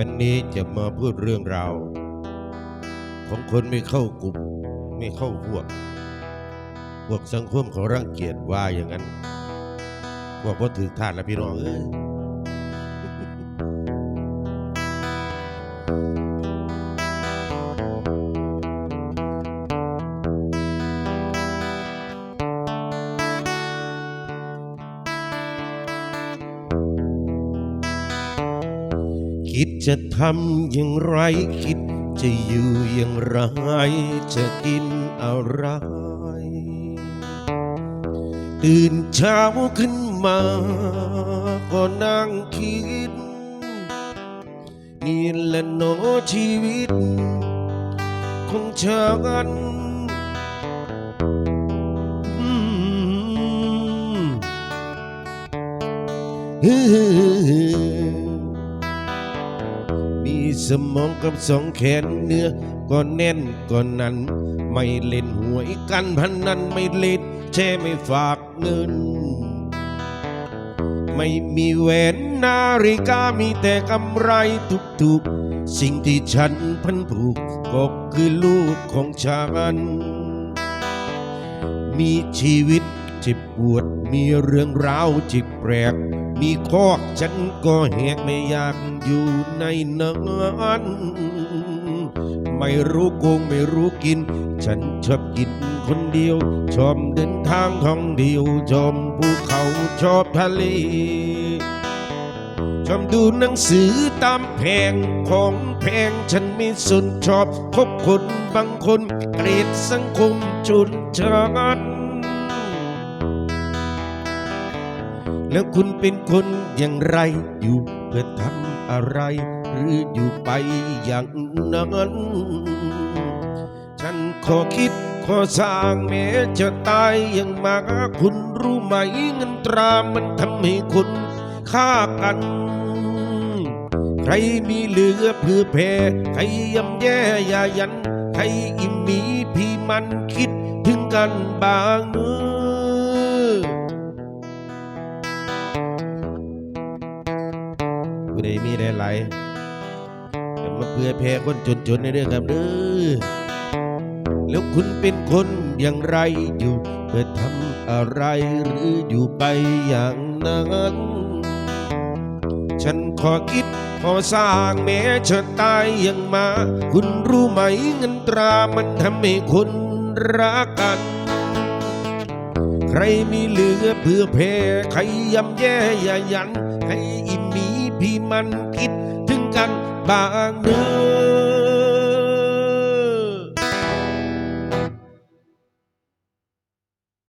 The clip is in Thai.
วันนี้จะมาพูดเรื่องราวของคนไม่เข้ากลุ่มไม่เข้าพวก พวกสังคมเขารังเกียจว่าอย่างนั้น พวกว่าถือทาสและพี่น้องเอ้ย คิดจะทำอย่างไร คิดจะอยู่อย่างไร จะกินอะไร ตื่นเช้าขึ้นมา ก็นั่งคิด นี่แหละเนอชีวิต ของฉันอืม สมองกับสองแขนเนื้อก็แน่นก็นั้น ไม่เล่นหวยกันพันนันไม่เล่นแช่ไม่ฝากเงิน ไม่มีแหวนนาฬิกามีแต่กำไรทุกๆ สิ่งที่ฉันพันผูกก็คือลูกของฉัน มีชีวิต ที่ปวดมีเรื่องราวที่แปลก มีคอกฉันก็แหกไม่อยากอยู่ในนั้นไม่รู้โกงไม่รู้กิน ฉันชอบกินคนเดียว ชอบเดินทางท่องเดียว ชอบภูเขาชอบทะเล ชอบดูหนังสือตามแผงของแพงฉันไม่สนชอบคบคนบางคนเกลียดสังคมจุนฉัน แล้วคุณเป็นคนอย่างไร อยู่เพื่อทำอะไร หรืออยู่ไปอย่างนั้น ฉันขอคิดขอสร้างแม้จะตายย่างมาคุณรู้ไหมเงินตรามันทำให้คนฆ่ากัน ใครมีเหลือเพื่อแผ่ใครย่ำแย่ยายัน ใครอิ่มมีพี่มันคิดถึงกันบางเมื่อ ผู้ใดมีได้หลายแต่มาเพื่อแพ้คนจนๆในเรื่องครับเด้อแล้วคุณเป็นคนอย่างไรอยู่เพื่อทำอะไรหรืออยู่ไปอย่างนั้น ฉันขอคิดขอสร้างแม้จะตายยังมา คุณรู้ไหมเงินตรามันทำให้คนรักกัน ใครมีเหลือเพื่อแผ่ใครยำแย่อย่ายันให้อิ่มมี พี่มันคิดถึงกันบางเนื้อ